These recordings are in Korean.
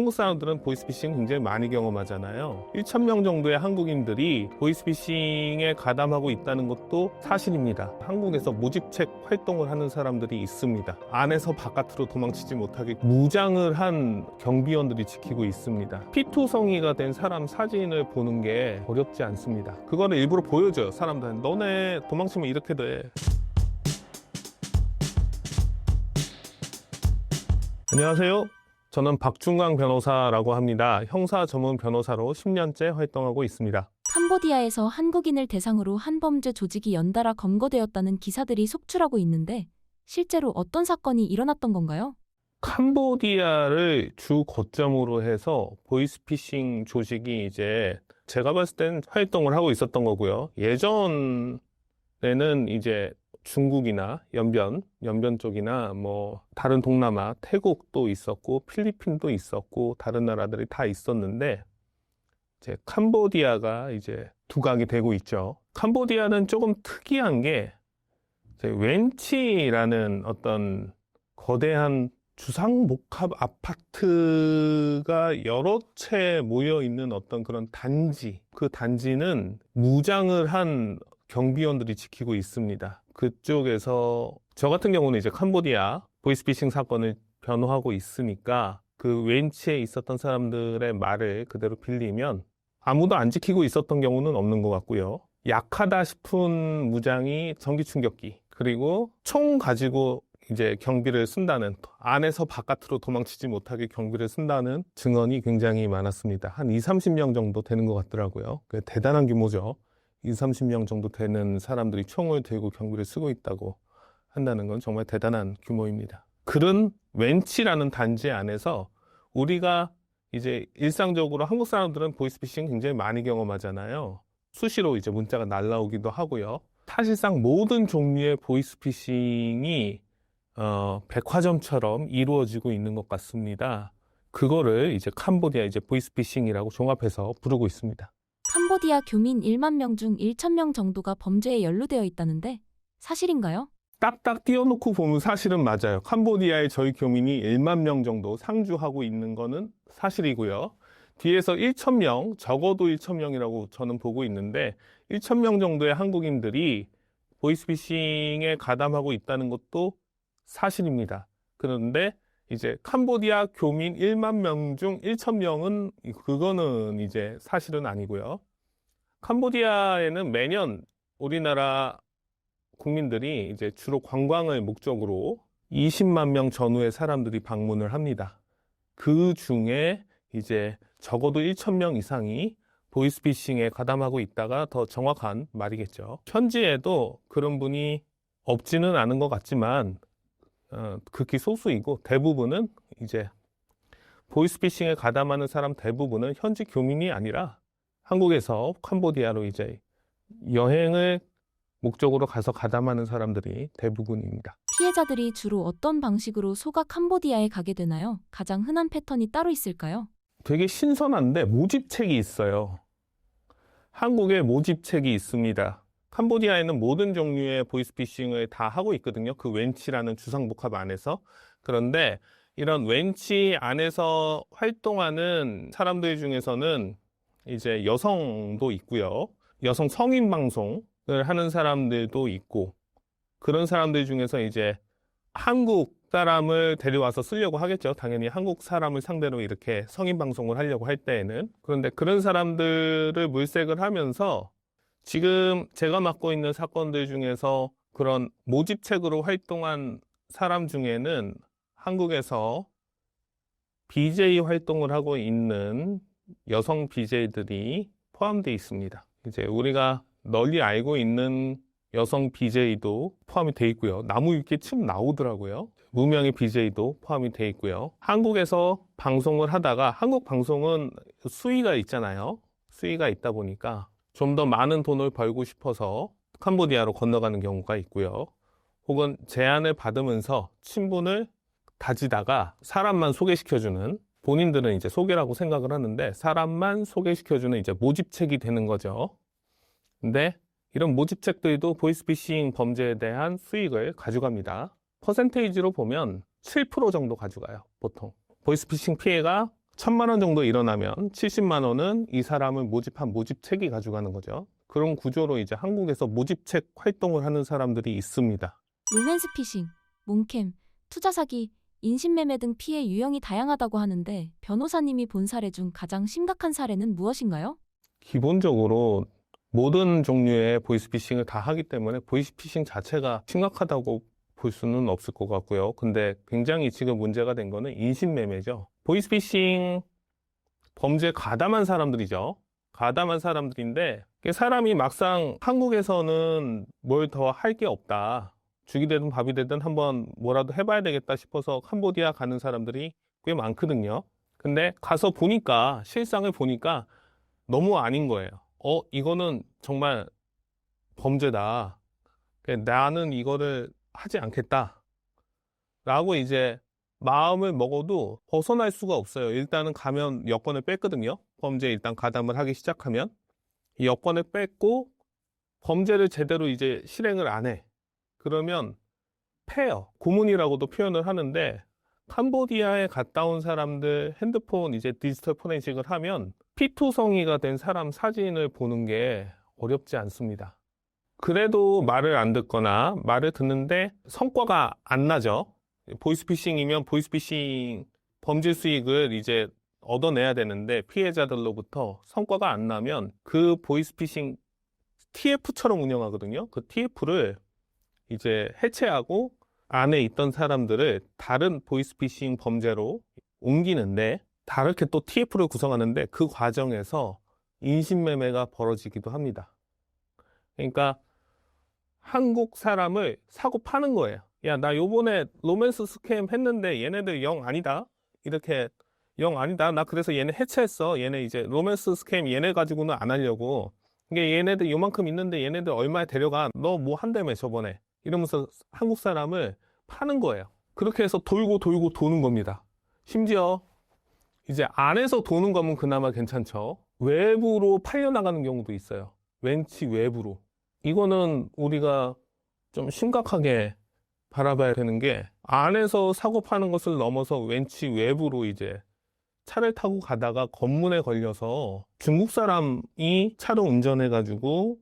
한국 사람들은 보이스피싱 굉장히 많이 경험하잖아요. 1,000명 정도의 한국인들이 보이스피싱에 가담하고 있다는 것도 사실입니다. 한국에서 모집책 활동을 하는 사람들이 있습니다. 안에서 바깥으로 도망치지 못하게 무장을 한 경비원들이 지키고 있습니다. 피투성이가 된 사람 사진을 보는 게 어렵지 않습니다. 그거를 일부러 보여줘요. 사람들한테. 너네 도망치면 이렇게 돼. 안녕하세요. 저는 박중광 변호사라고 합니다. 형사 전문 변호사로 10년째 활동하고 있습니다. 캄보디아에서 한국인을 대상으로 한 범죄 조직이 연달아 검거되었다는 기사들이 속출하고 있는데 실제로 어떤 사건이 일어났던 건가요? 캄보디아를 주 거점으로 해서 보이스피싱 조직이 이제 제가 봤을 땐 활동을 하고 있었던 거고요. 예전에는 이제 중국이나 연변, 연변 쪽이나 뭐 다른 동남아, 태국도 있었고 필리핀도 있었고 다른 나라들이 다 있었는데 이제 캄보디아가 이제 두각이 되고 있죠. 캄보디아는 조금 특이한 게 이제 웬치라는 어떤 거대한 주상 복합 아파트가 여러 채 모여 있는 어떤 그런 단지. 그 단지는 무장을 한 경비원들이 지키고 있습니다. 그쪽에서 저 같은 경우는 이제 캄보디아 보이스피싱 사건을 변호하고 있으니까 그 웬치에 있었던 사람들의 말을 그대로 빌리면 아무도 안 지키고 있었던 경우는 없는 것 같고요. 약하다 싶은 무장이 전기 충격기 그리고 총 가지고 이제 경비를 쓴다는 안에서 바깥으로 도망치지 못하게 경비를 쓴다는 증언이 굉장히 많았습니다. 한 2, 30명 정도 되는 것 같더라고요. 그 대단한 규모죠. 2, 30명 정도 되는 사람들이 총을 들고 경비를 쓰고 있다고 한다는 건 정말 대단한 규모입니다. 그런 웬치라는 단지 안에서 우리가 이제 일상적으로 한국 사람들은 보이스피싱 굉장히 많이 경험하잖아요. 수시로 이제 문자가 날라오기도 하고요. 사실상 모든 종류의 보이스피싱이 어, 백화점처럼 이루어지고 있는 것 같습니다. 그거를 이제 캄보디아 이제 보이스피싱이라고 종합해서 부르고 있습니다. 캄보디아 교민 1만 명 중 1천 명 정도가 범죄에 연루되어 있다는데 사실인가요? 딱딱 띄워놓고 보면 사실은 맞아요. 캄보디아에 저희 교민이 1만 명 정도 상주하고 있는 거는 사실이고요. 뒤에서 1천 명, 적어도 1천 명이라고 저는 보고 있는데 1천 명 정도의 한국인들이 보이스피싱에 가담하고 있다는 것도 사실입니다. 그런데 이제 캄보디아 교민 1만 명 중 1천 명은 그거는 이제 사실은 아니고요. 캄보디아에는 매년 우리나라 국민들이 이제 주로 관광을 목적으로 20만 명 전후의 사람들이 방문을 합니다. 그 중에 이제 적어도 1천 명 이상이 보이스피싱에 가담하고 있다가 더 정확한 말이겠죠. 현지에도 그런 분이 없지는 않은 것 같지만 어, 극히 소수이고 대부분은 이제 보이스피싱에 가담하는 사람 대부분은 현지 교민이 아니라 한국에서 캄보디아로 이제 여행을 목적으로 가서 가담하는 사람들이 대부분입니다. 피해자들이 주로 어떤 방식으로 소가 캄보디아에 가게 되나요? 가장 흔한 패턴이 따로 있을까요? 되게 신선한데 모집책이 있어요. 한국에 모집책이 있습니다. 캄보디아에는 모든 종류의 보이스피싱을 다 하고 있거든요. 그 웬치라는 주상복합 안에서. 그런데 이런 웬치 안에서 활동하는 사람들 중에서는 이제 여성도 있고요. 여성 성인 방송을 하는 사람들도 있고 그런 사람들 중에서 이제 한국 사람을 데려와서 쓰려고 하겠죠. 당연히 한국 사람을 상대로 이렇게 성인 방송을 하려고 할 때에는. 그런데 그런 사람들을 물색을 하면서 지금 제가 맡고 있는 사건들 중에서 그런 모집책으로 활동한 사람 중에는 한국에서 BJ 활동을 하고 있는 여성 BJ들이 포함되어 있습니다. 이제 우리가 널리 알고 있는 여성 BJ도 포함이 돼 있고요. 나무 위키에 침 나오더라고요. 무명의 BJ도 포함이 돼 있고요. 한국에서 방송을 하다가 한국 방송은 수위가 있잖아요. 수위가 있다 보니까 좀 더 많은 돈을 벌고 싶어서 캄보디아로 건너가는 경우가 있고요. 혹은 제안을 받으면서 친분을 다지다가 사람만 소개시켜주는 본인들은 이제 소개라고 생각을 하는데 사람만 소개시켜주는 이제 모집책이 되는 거죠. 근데 이런 모집책들도 보이스피싱 범죄에 대한 수익을 가져갑니다. 퍼센테이지로 보면 7% 정도 가져가요, 보통. 보이스피싱 피해가 천만 원 정도 일어나면 70만 원은 이 사람을 모집한 모집책이 가져가는 거죠. 그런 구조로 이제 한국에서 모집책 활동을 하는 사람들이 있습니다. 로맨스 피싱, 몽캠, 투자 사기, 인신매매 등 피해 유형이 다양하다고 하는데 변호사님이 본 사례 중 가장 심각한 사례는 무엇인가요? 기본적으로 모든 종류의 보이스피싱을 다 하기 때문에 보이스피싱 자체가 심각하다고 볼 수는 없을 것 같고요. 근데 굉장히 지금 문제가 된 거는 인신매매죠. 보이스피싱 범죄에 가담한 사람들이죠. 가담한 사람들인데 사람이 막상 한국에서는 뭘 더 할 게 없다. 죽이 되든 밥이 되든 한번 뭐라도 해봐야 되겠다 싶어서 캄보디아 가는 사람들이 꽤 많거든요. 근데 가서 보니까 실상을 보니까 너무 아닌 거예요. 어, 이거는 정말 범죄다. 그러니까 나는 이거를 하지 않겠다. 라고 이제 마음을 먹어도 벗어날 수가 없어요. 일단은 가면 여권을 뺐거든요. 범죄에 일단 가담을 하기 시작하면. 이 여권을 뺐고 범죄를 제대로 이제 실행을 안 해. 그러면 패요. 고문이라고도 표현을 하는데 캄보디아에 갔다 온 사람들 핸드폰 이제 디지털 포렌식을 하면 피투성이가 된 사람 사진을 보는 게 어렵지 않습니다. 그래도 말을 안 듣거나 말을 듣는데 성과가 안 나죠. 보이스피싱이면 보이스피싱 범죄 수익을 이제 얻어내야 되는데 피해자들로부터 성과가 안 나면 그 보이스피싱 TF처럼 운영하거든요. 그 TF를 이제 해체하고 안에 있던 사람들을 다른 보이스피싱 범죄로 옮기는데 다르게 또 TF를 구성하는데 그 과정에서 인신매매가 벌어지기도 합니다. 그러니까 한국 사람을 사고 파는 거예요. 야, 나 요번에 로맨스 스캠 했는데 얘네들 영 아니다. 이렇게 영 아니다. 나 그래서 얘네 해체했어. 얘네 이제 로맨스 스캠 얘네 가지고는 안 하려고. 이게 얘네들 요만큼 있는데 얘네들 얼마에 데려가. 너 뭐 한다며 저번에. 이러면서 한국 사람을 파는 거예요. 그렇게 해서 돌고 돌고 도는 겁니다. 심지어 이제 안에서 도는 거면 그나마 괜찮죠. 외부로 팔려나가는 경우도 있어요. 왠지 외부로. 이거는 우리가 좀 심각하게 바라봐야 되는 게 안에서 사고 파는 것을 넘어서 왠지 외부로 이제 차를 타고 가다가 검문에 걸려서 중국 사람이 차를 운전해 가지고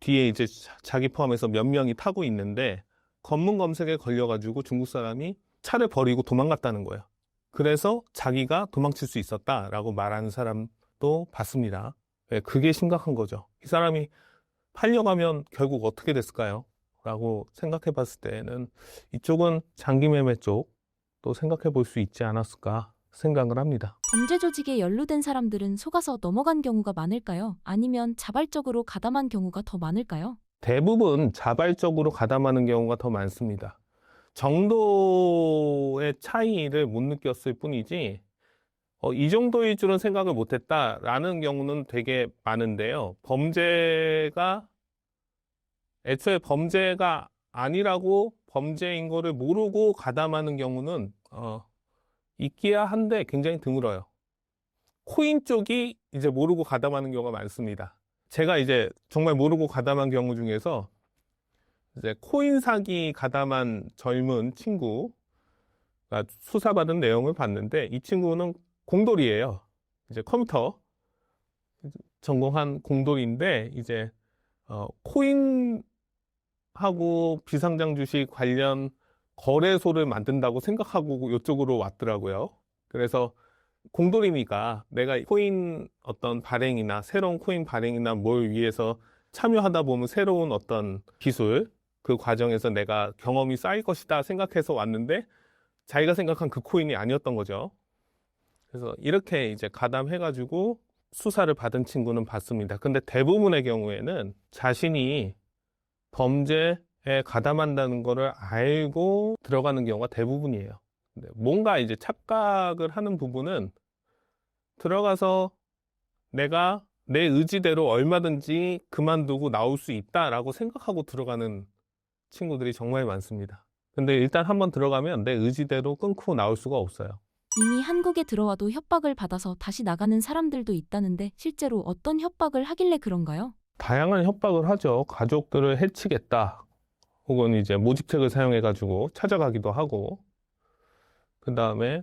뒤에 이제 자- 자기 포함해서 몇 명이 타고 있는데 검문 검색에 걸려가지고 중국 사람이 차를 버리고 도망갔다는 거예요. 그래서 자기가 도망칠 수 있었다라고 말하는 사람도 봤습니다. 예, 그게 심각한 거죠. 이 사람이 팔려가면 결국 어떻게 됐을까요? 라고 생각해 봤을 때는 이쪽은 장기 매매 쪽도 생각해 볼 수 있지 않았을까 생각을 합니다. 범죄 조직에 연루된 사람들은 속아서 넘어간 경우가 많을까요? 아니면 자발적으로 가담한 경우가 더 많을까요? 대부분 자발적으로 가담하는 경우가 더 많습니다. 정도의 차이를 못 느꼈을 뿐이지, 어, 이 정도일 줄은 생각을 못 했다라는 경우는 되게 많은데요. 범죄가, 애초에 범죄가 아니라고 범죄인 거를 모르고 가담하는 경우는, 어, 있기야 한데 굉장히 드물어요. 코인 쪽이 이제 모르고 가담하는 경우가 많습니다. 제가 이제 정말 모르고 가담한 경우 중에서 이제 코인 사기 가담한 젊은 친구가 수사받은 내용을 봤는데 이 친구는 공돌이에요. 이제 컴퓨터 전공한 공돌인데 이제 어, 코인 하고 비상장 주식 관련 거래소를 만든다고 생각하고 이쪽으로 왔더라고요. 그래서 공돌이니까 내가 코인 어떤 발행이나 새로운 코인 발행이나 뭘 위해서 참여하다 보면 새로운 어떤 기술 그 과정에서 내가 경험이 쌓일 것이다 생각해서 왔는데 자기가 생각한 그 코인이 아니었던 거죠. 그래서 이렇게 이제 가담해가지고 수사를 받은 친구는 봤습니다. 근데 대부분의 경우에는 자신이 범죄에 가담한다는 거를 알고 들어가는 경우가 대부분이에요. 근데 뭔가 이제 착각을 하는 부분은 들어가서 내가 내 의지대로 얼마든지 그만두고 나올 수 있다라고 생각하고 들어가는 친구들이 정말 많습니다. 근데 일단 한번 들어가면 내 의지대로 끊고 나올 수가 없어요. 이미 한국에 들어와도 협박을 받아서 다시 나가는 사람들도 있다는데 실제로 어떤 협박을 하길래 그런가요? 다양한 협박을 하죠. 가족들을 해치겠다. 혹은 이제 모집책을 사용해가지고 찾아가기도 하고. 그 다음에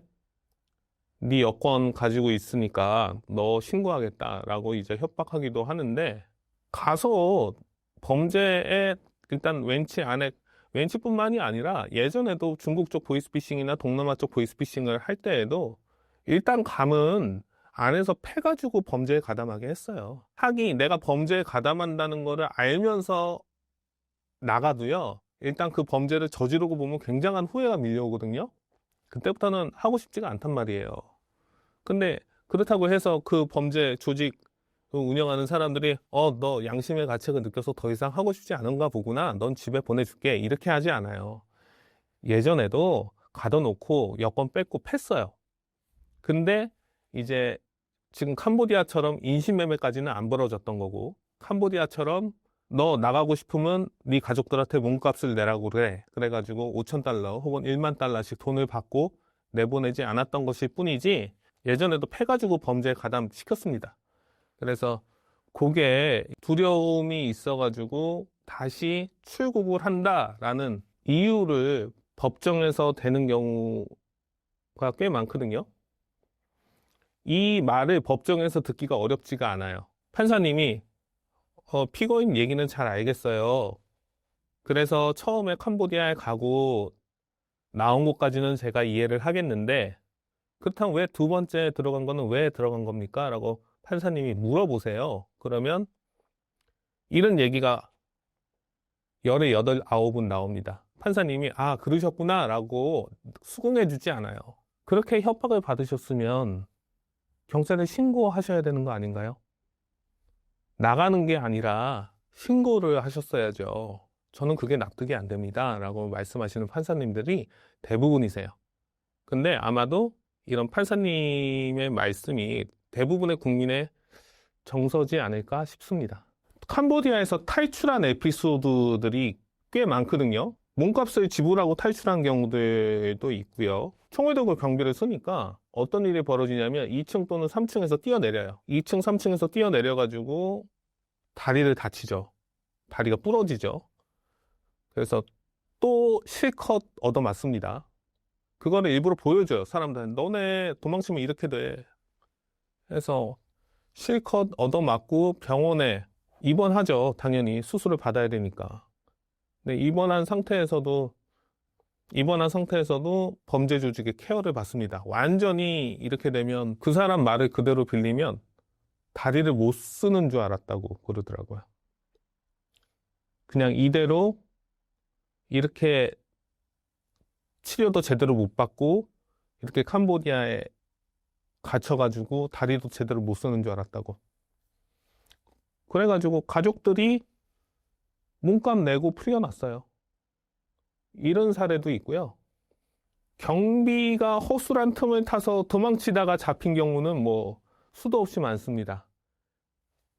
네 여권 가지고 있으니까 너 신고하겠다라고 이제 협박하기도 하는데 가서 범죄에 일단 웬치 안에 웬치뿐만이 아니라 예전에도 중국 쪽 보이스피싱이나 동남아 쪽 보이스피싱을 할 때에도 일단 감은 안에서 패가지고 범죄에 가담하게 했어요. 하기 내가 범죄에 가담한다는 거를 알면서 나가도요. 일단 그 범죄를 저지르고 보면 굉장한 후회가 밀려오거든요. 그때부터는 하고 싶지가 않단 말이에요. 근데 그렇다고 해서 그 범죄 조직 운영하는 사람들이 어, 너 양심의 가책을 느껴서 더 이상 하고 싶지 않은가 보구나. 넌 집에 보내줄게. 이렇게 하지 않아요. 예전에도 가둬놓고 여권 뺏고 팼어요. 근데 이제 지금 캄보디아처럼 인신매매까지는 안 벌어졌던 거고 캄보디아처럼 너 나가고 싶으면 네 가족들한테 몸값을 내라고 그래. 그래가지고 5천 달러 혹은 1만 달러씩 돈을 받고 내보내지 않았던 것일 뿐이지 예전에도 패가지고 범죄에 가담시켰습니다. 그래서 그게 두려움이 있어가지고 다시 출국을 한다라는 이유를 법정에서 되는 경우가 꽤 많거든요. 이 말을 법정에서 듣기가 어렵지가 않아요. 판사님이 어, 피고인 얘기는 잘 알겠어요. 그래서 처음에 캄보디아에 가고 나온 것까지는 제가 이해를 하겠는데 그렇다면 왜 두 번째 들어간 거는 왜 들어간 겁니까? 라고 판사님이 물어보세요. 그러면 이런 얘기가 열에 여덟 아홉은 나옵니다. 판사님이 아 그러셨구나 라고 수긍해 주지 않아요. 그렇게 협박을 받으셨으면 경찰에 신고하셔야 되는 거 아닌가요? 나가는 게 아니라 신고를 하셨어야죠. 저는 그게 납득이 안 됩니다. 라고 말씀하시는 판사님들이 대부분이세요. 근데 아마도 이런 판사님의 말씀이 대부분의 국민의 정서지 않을까 싶습니다. 캄보디아에서 탈출한 에피소드들이 꽤 많거든요. 몸값을 지불하고 탈출한 경우들도 있고요. 총회독을 경비를 쓰니까 어떤 일이 벌어지냐면 2층 또는 3층에서 뛰어내려요. 2층, 3층에서 뛰어내려가지고 다리를 다치죠. 다리가 부러지죠. 그래서 또 실컷 얻어맞습니다. 그거를 일부러 보여줘요. 사람들한테. 너네 도망치면 이렇게 돼. 해서 실컷 얻어맞고 병원에 입원하죠. 당연히 수술을 받아야 되니까. 근데 입원한 상태에서도 입원한 상태에서도 범죄 조직의 케어를 받습니다. 완전히 이렇게 되면 그 사람 말을 그대로 빌리면 다리를 못 쓰는 줄 알았다고 그러더라고요. 그냥 이대로 이렇게 치료도 제대로 못 받고 이렇게 캄보디아에 갇혀가지고 다리도 제대로 못 쓰는 줄 알았다고. 그래가지고 가족들이 몸값 내고 풀려났어요. 이런 사례도 있고요. 경비가 허술한 틈을 타서 도망치다가 잡힌 경우는 뭐 수도 없이 많습니다.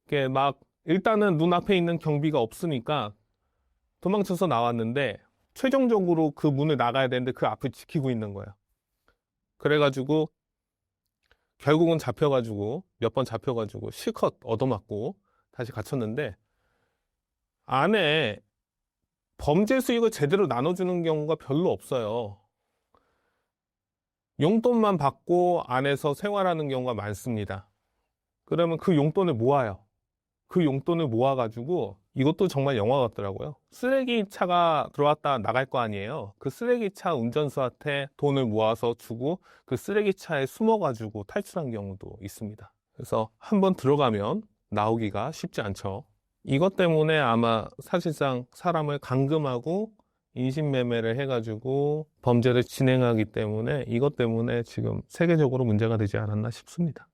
이게 막 일단은 눈앞에 있는 경비가 없으니까 도망쳐서 나왔는데 최종적으로 그 문을 나가야 되는데 그 앞을 지키고 있는 거예요. 그래가지고 결국은 잡혀가지고 몇 번 잡혀가지고 실컷 얻어맞고 다시 갇혔는데 안에 범죄 수익을 제대로 나눠주는 경우가 별로 없어요. 용돈만 받고 안에서 생활하는 경우가 많습니다. 그러면 그 용돈을 모아요. 그 용돈을 모아가지고 이것도 정말 영화 같더라고요. 쓰레기차가 들어왔다 나갈 거 아니에요. 그 쓰레기차 운전수한테 돈을 모아서 주고 그 쓰레기차에 숨어가지고 탈출한 경우도 있습니다. 그래서 한번 들어가면 나오기가 쉽지 않죠. 이것 때문에 아마 사실상 사람을 감금하고 인신매매를 해가지고 범죄를 진행하기 때문에 이것 때문에 지금 세계적으로 문제가 되지 않았나 싶습니다.